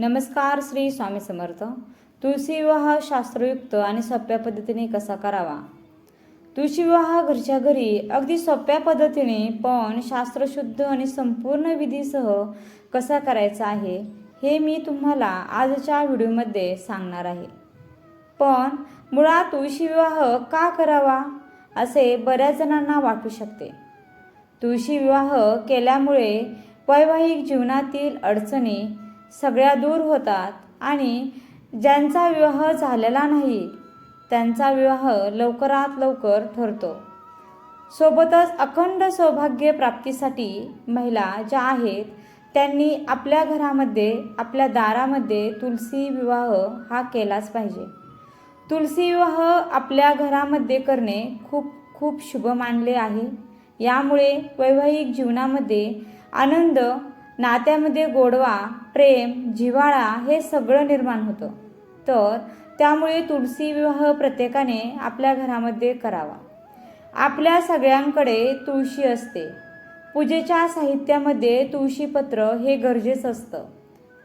नमस्कार श्री स्वामी समर्थ. तुळशी विवाह शास्त्रयुक्त आणि सोप्या पद्धतीने कसा करावा? तुळशी विवाह घरच्या घरी अगदी सोप्या पद्धतीने पण शास्त्रशुद्ध आणि संपूर्ण विधीसह कसा करायचा आहे हे मी तुम्हाला आजच्या व्हिडिओमध्ये सांगणार आहे. पण मुळात तुळशी विवाह का करावा असे बऱ्याच जणांना वाटू शकते. तुळशी विवाह केल्यामुळे वैवाहिक जीवनातील अडचणी सगळ्या दूर होतात आणि ज्यांचा विवाह झालेला नाही त्यांचा विवाह लवकरात लवकर ठरतो. सोबतच अखंड सौभाग्य प्राप्तीसाठी महिला ज्या आहेत त्यांनी आपल्या घरामध्ये आपल्या दारामध्ये तुलसी विवाह हा केलाच पाहिजे. तुलसी विवाह आपल्या घरामध्ये करणे खूप खूप शुभ मानले आहे. यामुळे वैवाहिक जीवनामध्ये आनंद नात्यामध्ये गोडवा प्रेम जिव्हाळा हे सगळं निर्माण होतं. तर त्यामुळे तुळशी विवाह प्रत्येकाने आपल्या घरामध्ये करावा. आपल्या सगळ्यांकडे तुळशी असते. पूजेच्या साहित्यामध्ये तुळशीपत्र हे गरजेचं असतं.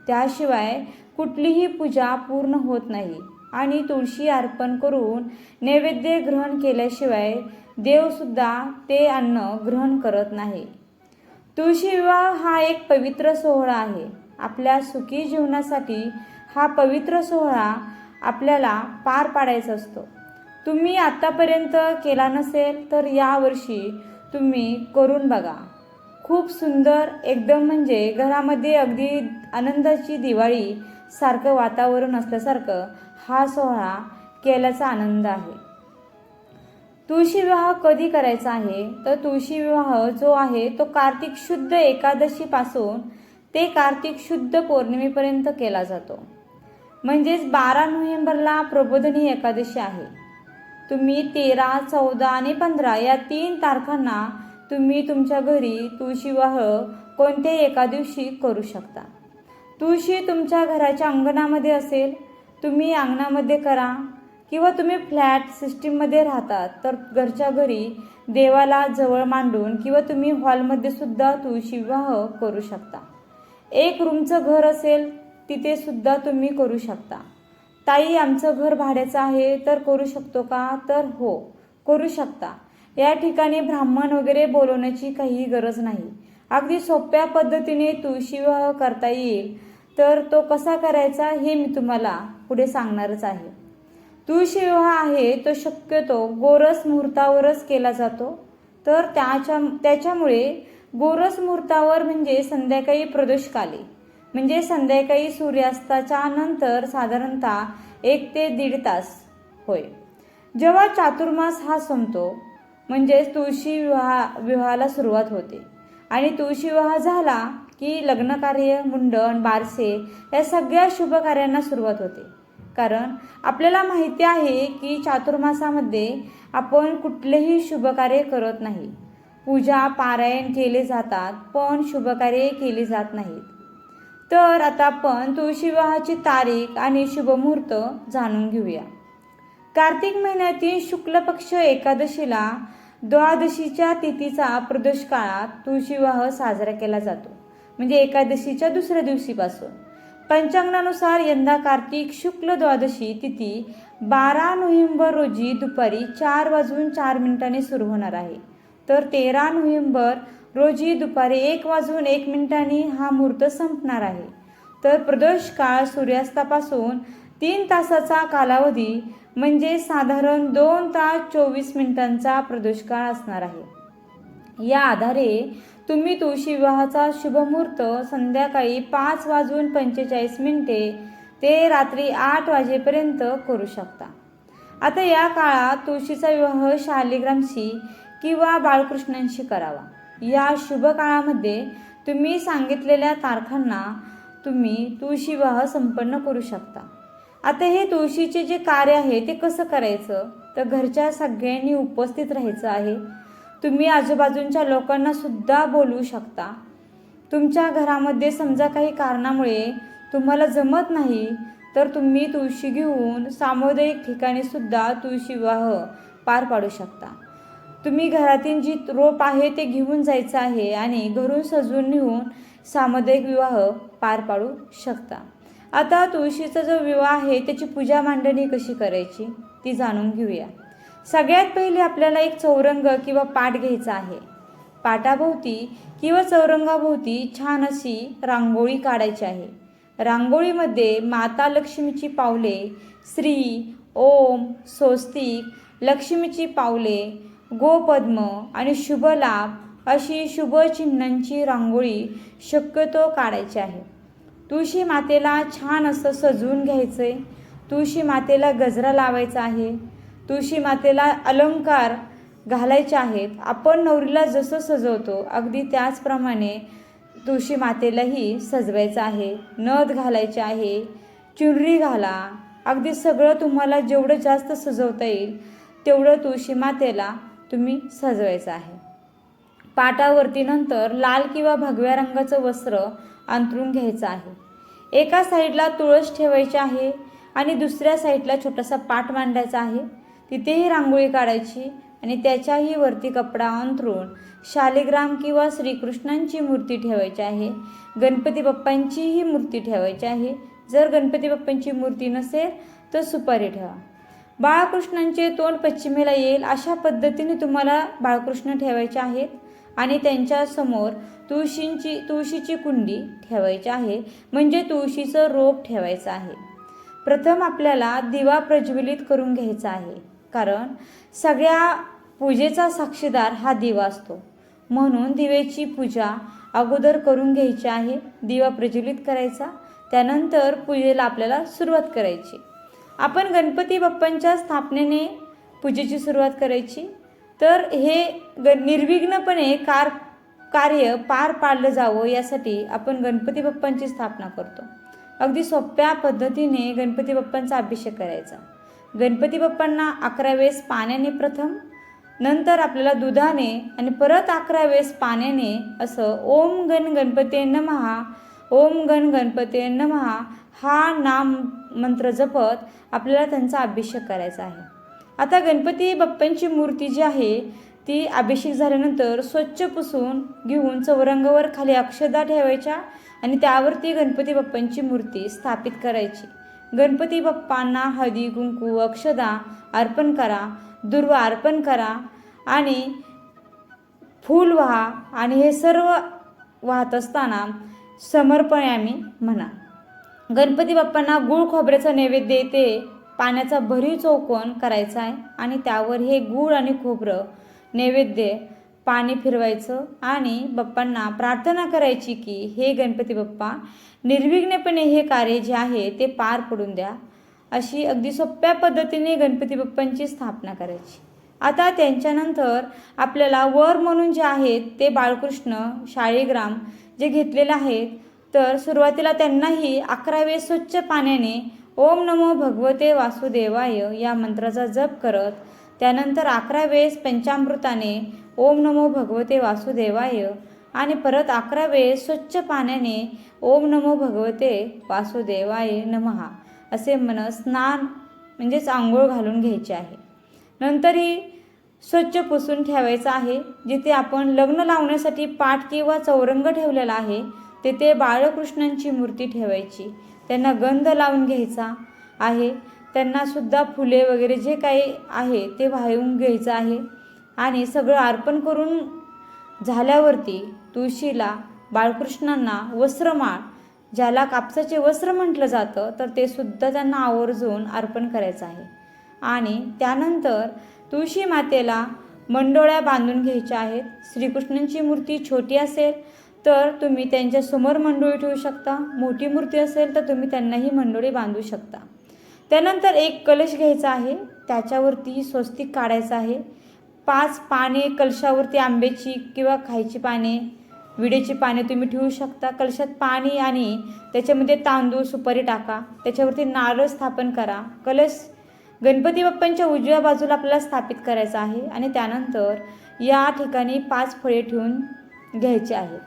त्याशिवाय कुठलीही पूजा पूर्ण होत नाही आणि तुळशी अर्पण करून नैवेद्य ग्रहण केल्याशिवाय देवसुद्धा ते अन्न ग्रहण करत नाही. तुळशी विवाह हा एक पवित्र सोहळा आहे. आपल्या सुखी जीवनासाठी हा पवित्र सोहळा आपल्याला पार पाडायचा असतो. तुम्ही आत्तापर्यंत केला नसेल तर यावर्षी तुम्ही करून बघा. खूप सुंदर एकदम म्हणजे घरामध्ये अगदी आनंदाची दिवाळी सारखं वातावरण असल्यासारखं हा सोहळा केल्याचा आनंद आहे. तुळशी विवाह कधी करायचा आहे? तर तुळशी विवाह जो आहे तो कार्तिक शुद्ध एकादशीपासून ते कार्तिक शुद्ध पौर्णिमेपर्यंत केला जातो. म्हणजेच बारा नोव्हेंबरला प्रबोधनी एकादशी आहे. तुम्ही तेरा चौदा आणि पंधरा या तीन तारखांना तुम्ही तुमच्या घरी तुळशी विवाह कोणत्याही एका दिवशी करू शकता. तुळशी तुमच्या घराच्या अंगणामध्ये असेल तुम्ही अंगणामध्ये करा. किंवा तुम्ही फ्लॅट सिस्टीममध्ये राहतात तर घरच्या घरी देवाला जवळ मांडून किंवा तुम्ही हॉलमध्ये सुद्धा तुळशी विवाह करू शकता. एक रूमचं घर असेल तिथे सुद्धा तुम्ही करू शकता. ताई आमचं घर भाड्याचं आहे तर करू शकतो का? तर हो करू शकता. या ठिकाणी ब्राह्मण वगैरे बोलवण्याची काही गरज नाही. अगदी सोप्या पद्धतीने तुळशी विवाह करता येईल. तर तो कसा करायचा हे मी तुम्हाला पुढे सांगणारच आहे. तुळशी विवाह आहे तो शक्यतो गोरस मुहूर्तावरच केला जातो. तर त्याच्या त्याच्यामुळे गोरस मुहूर्तावर म्हणजे संध्याकाळी प्रदोषकाली. म्हणजे संध्याकाळी सूर्यास्ताच्या नंतर साधारणतः एक ते दीड तास होय. जेव्हा चातुर्मास हा संपतो म्हणजेच तुळशी विवाह विवाहाला सुरुवात होते. आणि तुळशी विवाह झाला की लग्नकार्य मुंडण बारसे या सगळ्या शुभ कार्यांना सुरुवात होते. कारण आपल्याला माहिती आहे की चातुर्मासामध्ये आपण कुठलेही शुभकार्य करत नाही. पूजा पारायण केले जातात पण शुभकार्य केली जात नाहीत. तर आता आपण तुळशी विवाहाची तारीख आणि शुभमुहूर्त जाणून घेऊया. कार्तिक महिन्यातील शुक्ल पक्ष एकादशीला द्वादशीच्या तिथीचा प्रदोष काळात तुळशी विवाह साजरा केला जातो. म्हणजे एकादशीच्या दुसऱ्या दिवशीपासून. पंचांगानुसार यंदा कार्तिक शुक्ल द्वादशी तिथी बारा नोव्हेंबर रोजी दुपारी चार वाजून चार मिनिटांनी सुरू होणार आहे. तर तेरा नोव्हेंबर रोजी दुपारी एक वाजून एक मिनिटांनी हा मुहूर्त संपणार आहे. तर प्रदोष काळ सूर्यास्तापासून तीन तासाचा कालावधी म्हणजे साधारण दोन तास चोवीस मिनिटांचा प्रदोष काळ असणार आहे. या आधारे तुम्ही तुळशी विवाहाचा शुभमुहूर्त संध्याकाळी पाच वाजून पंचेचाळीस मिनिटे ते रात्री आठ वाजेपर्यंत करू शकता. आता या काळात तुळशीचा विवाह शालिग्रामशी किंवा बाळकृष्णांशी करावा. या शुभ काळामध्ये तुम्ही सांगितलेल्या तारखांना तुम्ही तुळशी विवाह संपन्न करू शकता. आता हे तुळशीचे जे कार्य आहे ते कसं करायचं? तर घरच्या सगळ्यांनी उपस्थित राहायचं आहे. तुम्ही आजूबाजूंच्या लोकांना सुद्धा बोलवू शकता. तुमच्या घरामध्ये समजा काही कारणामुळे तुम्हाला जमत नाही तर तुम्ही तुळशी घेऊन सामुदायिक ठिकाणी सुद्धा तुळशी विवाह पार पाडू शकता. तुम्ही घरातील जी रोप आहे ते घेऊन जायचं आहे आणि घरून सजवून नेऊन सामुदायिक विवाह पार पाडू शकता. आता तुळशीचा जो विवाह आहे त्याची पूजा मांडणी कशी करायची ती जाणून घेऊया. सगळ्यात पहिले आपल्याला एक चौरंग किंवा पाट घ्यायचा आहे. पाटाभोवती किंवा चौरंगाभोवती छान अशी रांगोळी काढायची आहे. रांगोळीमध्ये माता लक्ष्मीची पावले श्री ओम स्वस्तिक लक्ष्मीची पावले गोपद्म आणि शुभलाभ अशी शुभचिन्हांची रांगोळी शक्यतो काढायची आहे. तुळशी मातेला छान असं सजवून घ्यायचं आहे तुळशी मातेला गजरा लावायचा आहे. तुळशी मातेला अलंकार घालायचे आहेत. आपण नवरीला जसं सजवतो अगदी त्याचप्रमाणे तुळशी मातेलाही सजवायचं आहे. नथ घालायचे आहे चुनरी घाला. अगदी सगळं तुम्हाला जेवढं जास्त सजवता येईल तेवढं तुळशी मातेला तुम्ही सजवायचं आहे. पाटावरती नंतर लाल किंवा भगव्या रंगाचं वस्त्र अंथरून घ्यायचं आहे. एका साईडला तुळस ठेवायची आहे आणि दुसऱ्या साईडला छोटासा पाट मांडायचा आहे. तिथेही रांगोळी काढायची आणि त्याच्याही वरती कपडा अंथरून शालिग्राम किंवा श्रीकृष्णांची मूर्ती ठेवायची आहे. गणपती बाप्पांचीही मूर्ती ठेवायची आहे. जर गणपती बाप्पांची मूर्ती नसेल तर सुपारी ठेवा. बाळकृष्णांचे तोंड पश्चिमेला येईल अशा पद्धतीने तुम्हाला बाळकृष्ण ठेवायचे आहेत आणि त्यांच्यासमोर तुळशींची तुळशीची कुंडी ठेवायची आहे. म्हणजे तुळशीचं रोप ठेवायचं आहे. प्रथम आपल्याला दिवा प्रज्वलित करून घ्यायचा आहे. कारण सगळ्या पूजेचा साक्षीदार हा दिवा असतो. म्हणून दिवेची पूजा अगोदर करून घ्यायची आहे. दिवा प्रज्वलित करायचा त्यानंतर पूजेला आपल्याला सुरुवात करायची. आपण गणपती बाप्पांच्या स्थापनेने पूजेची सुरुवात करायची. तर हे ग निर्विघ्नपणे कार कार्य पार पाडलं जावं यासाठी आपण गणपती बाप्पांची स्थापना करतो. अगदी सोप्या पद्धतीने गणपती बाप्पांचा अभिषेक करायचा. गणपती बाप्पांना अकरा वेळेस पाण्याने प्रथम नंतर आपल्याला दुधाने आणि परत अकरा वेळेस पाण्याने असं ओम गण गणपते नमहा ओम गण गणपते नमहा हा नाम मंत्र जपत आपल्याला त्यांचा अभिषेक करायचा आहे. आता गणपती बाप्पांची मूर्ती जी आहे ती अभिषेक झाल्यानंतर स्वच्छ पुसून घेऊन चौरंगावर खाली अक्षदा ठेवायच्या आणि त्यावरती गणपती बाप्पांची मूर्ती स्थापित करायची. गणपती बाप्पांना हळदी कुंकू अक्षदा अर्पण करा दुर्वा अर्पण करा आणि फूल व्हा आणि हे सर्व वाहत असताना समर्पयामी म्हणा. गणपती बाप्पांना गुळ खोबऱ्याचा नैवेद्य येते पाण्याचा भरीव चौकोन करायचा आहे आणि त्यावर हे गूळ आणि खोबरं नैवेद्य पाणी फिरवायचं आणि बाप्पांना प्रार्थना करायची की हे गणपती बाप्पा निर्विघ्नपणे हे कार्य जे आहे ते पार पडून द्या. अशी अगदी सोप्या पद्धतीने गणपती बाप्पांची स्थापना करायची. आता त्यांच्यानंतर आपल्याला वर म्हणून जे आहेत ते बाळकृष्ण शाळीग्राम जे घेतलेलं आहेत तर सुरुवातीला त्यांनाही अकरा वेळेस स्वच्छ पाण्याने ओम नमो भगवते वासुदेवाय या मंत्राचा जप करत त्यानंतर अकरा वेळेस पंचामृताने ओम नमो भगवते वासुदेवाय. आणि परत अकरा वेळेस स्वच्छ पाण्याने ओम नमो भगवते वासुदेवाय नमहा असे मन स्नान म्हणजेच आंघोळ घालून घ्यायचे आहे. नंतरही स्वच्छ पुसून ठेवायचं आहे. जिथे आपण लग्न लावण्यासाठी पाठ किंवा चौरंग ठेवलेला आहे तेथे बाळकृष्णांची मूर्ती ठेवायची. त्यांना गंध लावून घ्यायचा आहे. त्यांनासुद्धा फुले वगैरे जे काही आहे ते वाहून घ्यायचं आहे. आणि सगळं अर्पण करून झाल्यावरती तुळशीला बाळकृष्णांना वस्त्रमाळ ज्याला कापसाचे वस्त्र म्हटलं जातं तर ते सुद्धा त्यांना आवर्जून अर्पण करायचं आहे. आणि त्यानंतर तुळशी मातेला मंडोळ्या बांधून घ्यायच्या आहेत. श्रीकृष्णांची मूर्ती छोटी असेल तर तुम्ही त्यांच्यासमोर मंडोळी ठेवू शकता. मोठी मूर्ती असेल तर तुम्ही त्यांनाही मंडोळी बांधू शकता. त्यानंतर एक कलश घ्यायचा आहे. त्याच्यावरती स्वस्तिक काढायचं आहे. पाच पाने कलशावरती आंब्याची किंवा खायची पाने विडेची पाने तुम्ही ठेवू शकता. कलशात पाणी आणि त्याच्यामध्ये तांदूळ सुपारी टाका. त्याच्यावरती नारळ स्थापन करा. कलश गणपती बाप्पांच्या उजव्या बाजूला आपल्याला स्थापित करायचा आहे आणि त्यानंतर या ठिकाणी पाच फळे ठेवून घ्यायचे आहेत.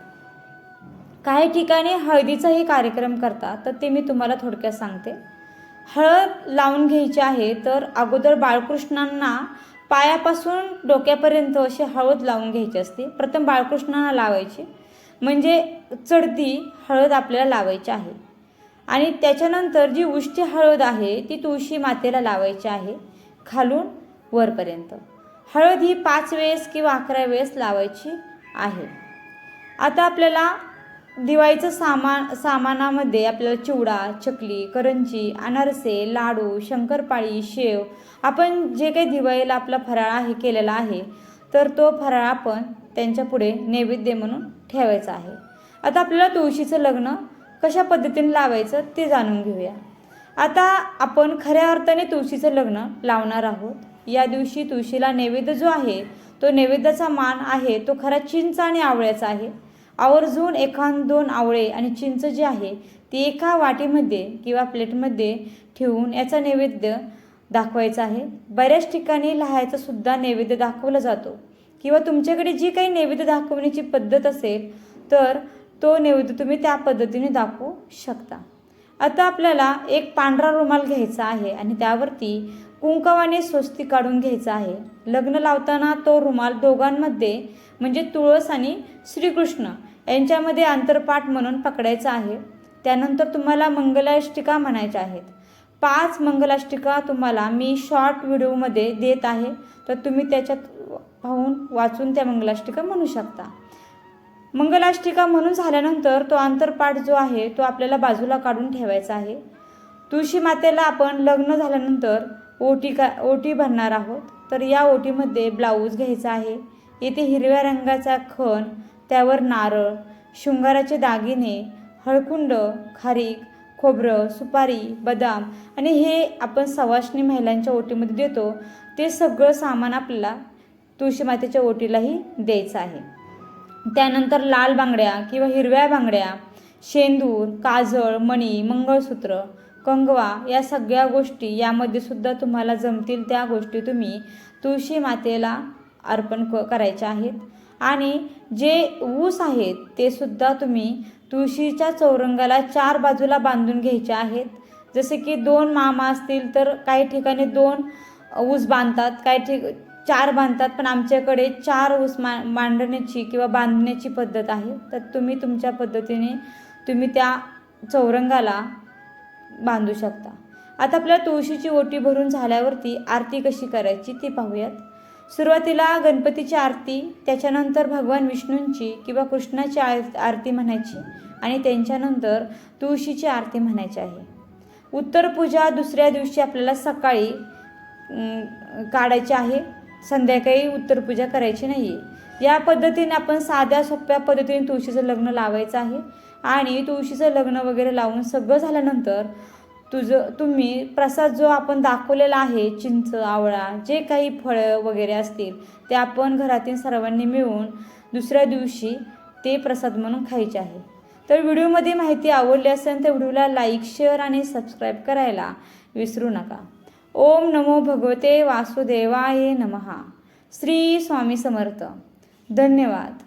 काही ठिकाणी हळदीचाही कार्यक्रम करतात तर ते मी तुम्हाला थोडक्यात सांगते. हळद लावून घ्यायची आहे तर अगोदर बाळकृष्णांना पायापासून डोक्यापर्यंत अशी हळद लावून घ्यायची असते. प्रथम बाळकृष्णांना लावायची. म्हणजे चढती हळद आपल्याला लावायची आहे. आणि त्याच्यानंतर जी उष्टी हळद आहे ती तुळशी मातेला लावायची आहे खालून वरपर्यंत. हळद ही पाच वेळेस किंवा अकरा वेळेस लावायची आहे. आता आपल्याला दिवाळीचं सामान सामानामध्ये आपल्याला चिवडा चकली करंजी अनारसे लाडू शंकरपाळी शेव आपण जे काही दिवाळीला आपला फराळ आहे केलेला आहे तर तो फराळ आपण त्यांच्या पुढे नैवेद्य म्हणून ठेवायचा आहे. आता आपल्याला तुळशीचं लग्न कशा पद्धतीने लावायचं ते जाणून घेऊया. आता आपण खऱ्या अर्थाने तुळशीचं लग्न लावणार आहोत. या दिवशी तुळशीला नैवेद्य जो आहे तो नैवेद्याचा मान आहे तो खरा चिंच आणि आवळ्याचा आहे. आवर्जून एखाद दोन आवळे आणि चिंच जी आहे ती एका वाटीमध्ये किंवा प्लेटमध्ये ठेवून याचा नैवेद्य दाखवायचा आहे. बऱ्याच ठिकाणी लहायचा सुद्धा नैवेद्य दाखवला जातो. किंवा तुमच्याकडे जी काही नैवेद्य दाखवण्याची पद्धत असेल तर तो नैवेद्य तुम्ही त्या पद्धतीने दाखवू शकता. आता आपल्याला एक पांढरा रुमाल घ्यायचा आहे आणि त्यावरती कुंकवाने स्वस्ती काढून घ्यायचा आहे. लग्न लावताना तो रुमाल दोघांमध्ये म्हणजे तुळस आणि श्रीकृष्ण यांच्यामध्ये आंतरपाठ म्हणून पकडायचं आहे. त्यानंतर तुम्हाला मंगलाष्टिका म्हणायच्या आहेत. पाच मंगलाष्टिका तुम्हाला मी शॉर्ट व्हिडिओमध्ये देत आहे. तर तुम्ही त्याच्यात पाहून वाचून त्या मंगलाष्टिका म्हणू शकता. मंगलाष्टिका म्हणून झाल्यानंतर तो आंतरपाठ जो आहे तो आपल्याला बाजूला काढून ठेवायचा आहे. तुळशी मातेला आपण लग्न झाल्यानंतर ओटी का ओटी भरणार आहोत. तर या ओटीमध्ये ब्लाऊज घ्यायचा आहे. येथे हिरव्या रंगाचा खण त्यावर नारळ शृंगाराचे दागिने हळकुंड खारीक खोबरं सुपारी बदाम आणि हे आपण सवाष्णी महिलांच्या ओटीमध्ये देतो. ते सगळं सामान आपल्याला तुळशी मातेच्या ओटीलाही द्यायचं आहे. त्यानंतर लाल बांगड्या किंवा हिरव्या बांगड्या शेंदूर काजळ मणी मंगळसूत्र कंगवा या सगळ्या गोष्टी यामध्ये सुद्धा तुम्हाला जमतील त्या गोष्टी तुम्ही तुळशी मातेला अर्पण क करायच्या आहेत. आणि जे ऊस आहेत ते सुद्धा तुम्ही तुळशीच्या चौरंगाला चार बाजूला बांधून घ्यायचे आहेत. जसे की दोन मामा असतील तर काही ठिकाणी दोन ऊस बांधतात काही ठिक चार बांधतात पण आमच्याकडे चार ऊस मा मांडण्याची किंवा बांधण्याची पद्धत आहे. तर तुम्ही तुमच्या पद्धतीने तुम्ही त्या चौरंगाला बांधू शकता. आता आपल्या तुळशीची ओटी भरून झाल्यावरती आरती कशी करायची ती पाहूयात. सुरुवातीला गणपतीची आरती त्याच्यानंतर भगवान विष्णूंची किंवा कृष्णाची आर आरती म्हणायची आणि त्यांच्यानंतर तुळशीची आरती म्हणायची आहे. उत्तर पूजा दुसऱ्या दिवशी आपल्याला सकाळी काढायची आहे. संध्याकाळी उत्तर पूजा करायची नाही आहे या पद्धतीने आपण साध्या सोप्या पद्धतीने तुळशीचं लग्न लावायचं आहे. आणि तुळशीचं लग्न वगैरे लावून सगळं झाल्यानंतर तुझं तुम्ही प्रसाद जो आपण दाखवलेला आहे चिंच आवळा जे काही फळं वगैरे असतील ते आपण घरातील सर्वांनी मिळून दुसऱ्या दिवशी ते प्रसाद म्हणून खायचे आहे. तर व्हिडिओमध्ये माहिती आवडली असेल तर व्हिडिओला लाईक शेअर आणि सबस्क्राईब करायला विसरू नका. ओम नमो भगवते वासुदेवाय नमहा. श्री स्वामी समर्थ. धन्यवाद.